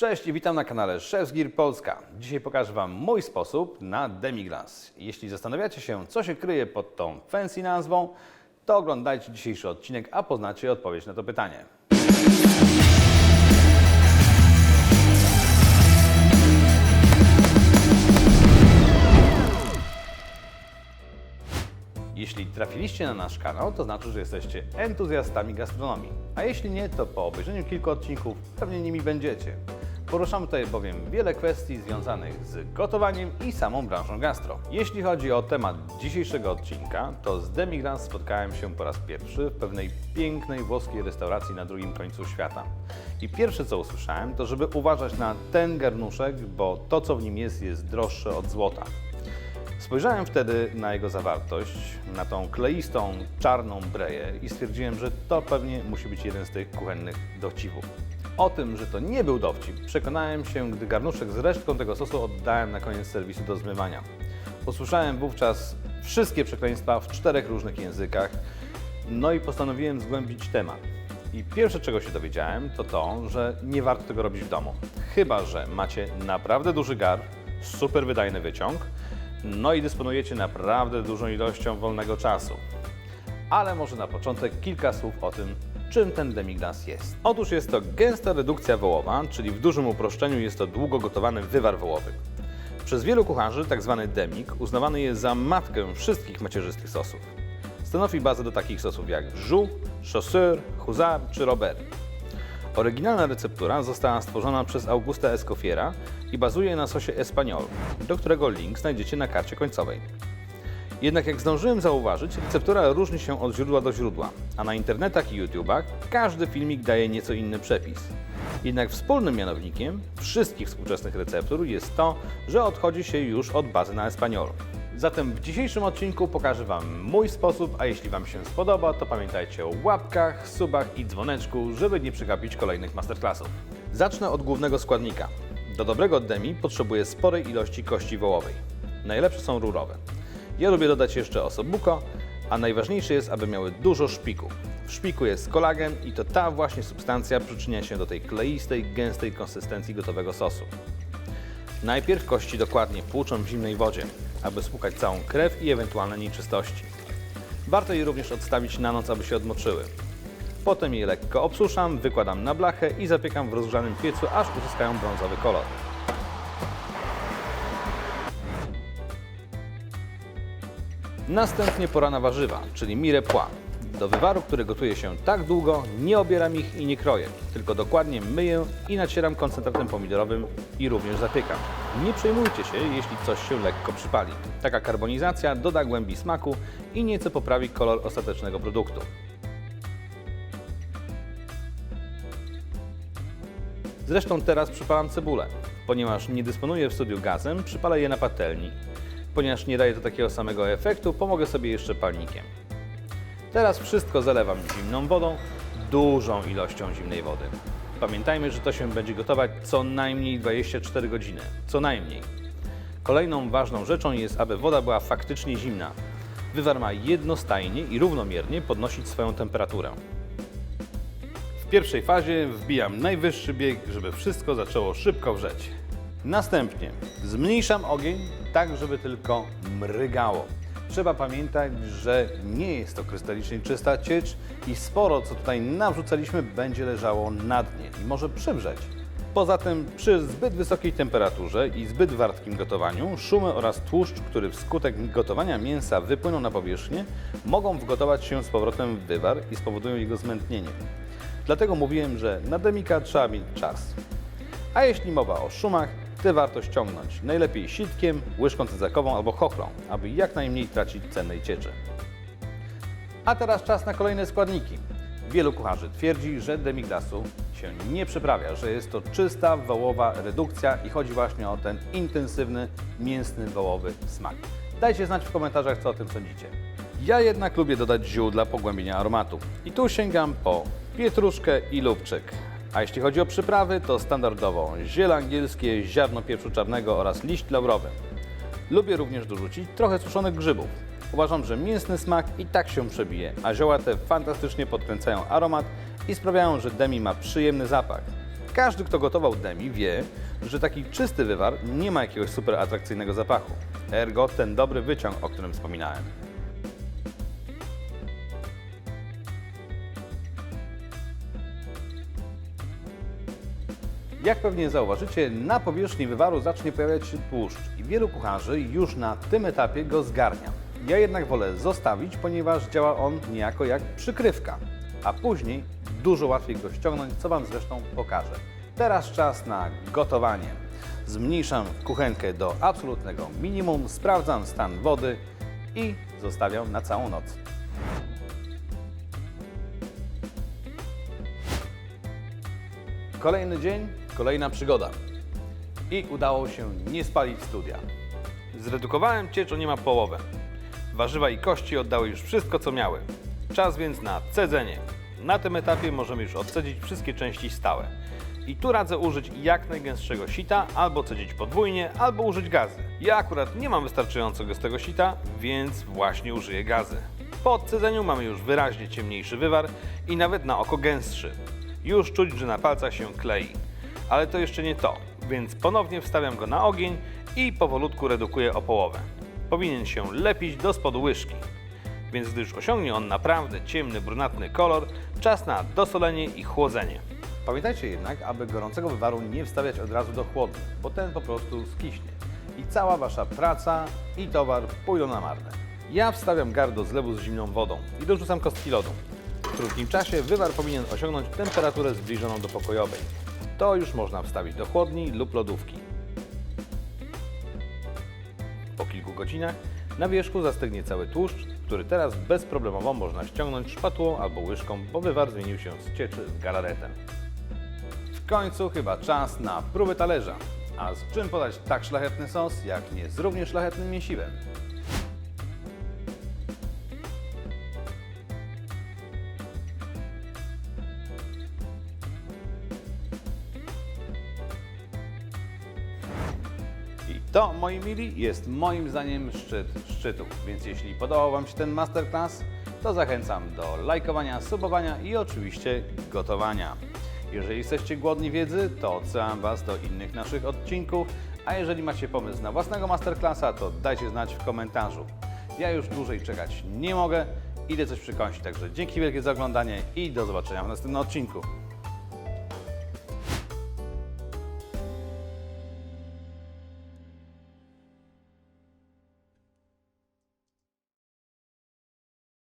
Cześć i witam na kanale Chef's Gear Polska. Dzisiaj pokażę Wam mój sposób na demiglas. Jeśli zastanawiacie się, co się kryje pod tą fancy nazwą, to oglądajcie dzisiejszy odcinek, a poznacie odpowiedź na to pytanie. Jeśli trafiliście na nasz kanał, to znaczy, że jesteście entuzjastami gastronomii. A jeśli nie, to po obejrzeniu kilku odcinków pewnie nimi będziecie. Poruszamy tutaj bowiem wiele kwestii związanych z gotowaniem i samą branżą gastro. Jeśli chodzi o temat dzisiejszego odcinka, to z Demigrans spotkałem się po raz pierwszy w pewnej pięknej włoskiej restauracji na drugim końcu świata. I pierwsze co usłyszałem, to żeby uważać na ten garnuszek, bo to co w nim jest, jest droższe od złota. Spojrzałem wtedy na jego zawartość, na tą kleistą, czarną breję i stwierdziłem, że to pewnie musi być jeden z tych kuchennych dowcipów. O tym, że to nie był dowcip, przekonałem się, gdy garnuszek z resztką tego sosu oddałem na koniec serwisu do zmywania. Usłyszałem wówczas wszystkie przekleństwa w czterech różnych językach, no i postanowiłem zgłębić temat. I pierwsze, czego się dowiedziałem, to to, że nie warto tego robić w domu. Chyba, że macie naprawdę duży gar, super wydajny wyciąg, no i dysponujecie naprawdę dużą ilością wolnego czasu. Ale może na początek kilka słów o tym, czym ten demiglas jest. Otóż jest to gęsta redukcja wołowa, czyli w dużym uproszczeniu jest to długo gotowany wywar wołowy. Przez wielu kucharzy tzw. demik uznawany jest za matkę wszystkich macierzystych sosów. Stanowi bazę do takich sosów jak jus, chasseur, hussar czy robert. Oryginalna receptura została stworzona przez Augusta Escoffiera i bazuje na sosie Espanyol, do którego link znajdziecie na karcie końcowej. Jednak jak zdążyłem zauważyć, receptura różni się od źródła do źródła, a na internetach i YouTubach każdy filmik daje nieco inny przepis. Jednak wspólnym mianownikiem wszystkich współczesnych receptur jest to, że odchodzi się już od bazy na Espanyol. Zatem w dzisiejszym odcinku pokażę Wam mój sposób, a jeśli Wam się spodoba, to pamiętajcie o łapkach, subach i dzwoneczku, żeby nie przegapić kolejnych masterclassów. Zacznę od głównego składnika. Do dobrego demi potrzebuję sporej ilości kości wołowej. Najlepsze są rurowe. Ja lubię dodać jeszcze osobuco, a najważniejsze jest, aby miały dużo szpiku. W szpiku jest kolagen i to ta właśnie substancja przyczynia się do tej kleistej, gęstej konsystencji gotowego sosu. Najpierw kości dokładnie płuczą w zimnej wodzie, aby spłukać całą krew i ewentualne nieczystości. Warto je również odstawić na noc, aby się odmoczyły. Potem je lekko obsuszam, wykładam na blachę i zapiekam w rozgrzanym piecu, aż uzyskają brązowy kolor. Następnie pora na warzywa, czyli mirepoix. Do wywaru, który gotuje się tak długo, nie obieram ich i nie kroję, tylko dokładnie myję i nacieram koncentratem pomidorowym i również zapiekam. Nie przejmujcie się, jeśli coś się lekko przypali. Taka karbonizacja doda głębi smaku i nieco poprawi kolor ostatecznego produktu. Zresztą teraz przypalam cebulę. Ponieważ nie dysponuję w studiu gazem, przypalę je na patelni. Ponieważ nie daje to takiego samego efektu, pomogę sobie jeszcze palnikiem. Teraz wszystko zalewam zimną wodą, dużą ilością zimnej wody. Pamiętajmy, że to się będzie gotować co najmniej 24 godziny. Co najmniej. Kolejną ważną rzeczą jest, aby woda była faktycznie zimna. Wywar ma jednostajnie i równomiernie podnosić swoją temperaturę. W pierwszej fazie wbijam najwyższy bieg, żeby wszystko zaczęło szybko wrzeć. Następnie zmniejszam ogień, tak żeby tylko mrygało. Trzeba pamiętać, że nie jest to krystalicznie czysta ciecz i sporo co tutaj nawrzucaliśmy będzie leżało na dnie i może przywrzeć. Poza tym przy zbyt wysokiej temperaturze i zbyt wartkim gotowaniu szumy oraz tłuszcz, który wskutek gotowania mięsa wypłyną na powierzchnię, mogą wgotować się z powrotem w wywar i spowodują jego zmętnienie. Dlatego mówiłem, że na demika trzeba mieć czas. A jeśli mowa o szumach, te warto ściągnąć. Najlepiej sitkiem, łyżką cyzakową albo chochlą, aby jak najmniej tracić cennej cieczy. A teraz czas na kolejne składniki. Wielu kucharzy twierdzi, że demiglasu się nie przyprawia, że jest to czysta wołowa redukcja i chodzi właśnie o ten intensywny, mięsny, wołowy smak. Dajcie znać w komentarzach, co o tym sądzicie. Ja jednak lubię dodać ziół dla pogłębienia aromatu. I tu sięgam po pietruszkę i lubczyk. A jeśli chodzi o przyprawy, to standardowo ziele angielskie, ziarno pieprzu czarnego oraz liść laurowy. Lubię również dorzucić trochę suszonych grzybów. Uważam, że mięsny smak i tak się przebije, a zioła te fantastycznie podkręcają aromat i sprawiają, że demi ma przyjemny zapach. Każdy, kto gotował demi, wie, że taki czysty wywar nie ma jakiegoś super atrakcyjnego zapachu. Ergo ten dobry wyciąg, o którym wspominałem. Jak pewnie zauważycie, na powierzchni wywaru zacznie pojawiać się tłuszcz i wielu kucharzy już na tym etapie go zgarnia. Ja jednak wolę zostawić, ponieważ działa on niejako jak przykrywka, a później dużo łatwiej go ściągnąć, co Wam zresztą pokażę. Teraz czas na gotowanie. Zmniejszam kuchenkę do absolutnego minimum, sprawdzam stan wody i zostawiam na całą noc. Kolejny dzień, kolejna przygoda. I udało się nie spalić studia. Zredukowałem ciecz o niemal połowę. Warzywa i kości oddały już wszystko, co miały. Czas więc na cedzenie. Na tym etapie możemy już odcedzić wszystkie części stałe. I tu radzę użyć jak najgęstszego sita, albo cedzić podwójnie, albo użyć gazy. Ja akurat nie mam wystarczająco gęstego sita, więc właśnie użyję gazy. Po odcedzeniu mamy już wyraźnie ciemniejszy wywar i nawet na oko gęstszy. Już czuć, że na palcach się klei. Ale to jeszcze nie to, więc ponownie wstawiam go na ogień i powolutku redukuję o połowę. Powinien się lepić do spodu łyżki. Więc gdy już osiągnie on naprawdę ciemny, brunatny kolor, czas na dosolenie i chłodzenie. Pamiętajcie jednak, aby gorącego wywaru nie wstawiać od razu do chłodu, bo ten po prostu skiśnie. I cała Wasza praca i towar pójdą na marne. Ja wstawiam gar do zlewu z zimną wodą i dorzucam kostki lodu. Krótkim czasie wywar powinien osiągnąć temperaturę zbliżoną do pokojowej. To już można wstawić do chłodni lub lodówki. Po kilku godzinach na wierzchu zastygnie cały tłuszcz, który teraz bezproblemowo można ściągnąć szpatułą albo łyżką, bo wywar zmienił się z cieczy w galaretę. W końcu chyba czas na próbę talerza. A z czym podać tak szlachetny sos, jak nie z równie szlachetnym mięsiwem? To, moi mili, jest moim zdaniem szczyt szczytów. Więc jeśli podobał Wam się ten masterclass, to zachęcam do lajkowania, subowania i oczywiście gotowania. Jeżeli jesteście głodni wiedzy, to odsyłam Was do innych naszych odcinków, a jeżeli macie pomysł na własnego masterclassa, to dajcie znać w komentarzu. Ja już dłużej czekać nie mogę, idę coś przykąsić, także dzięki wielkie za oglądanie i do zobaczenia w następnym odcinku.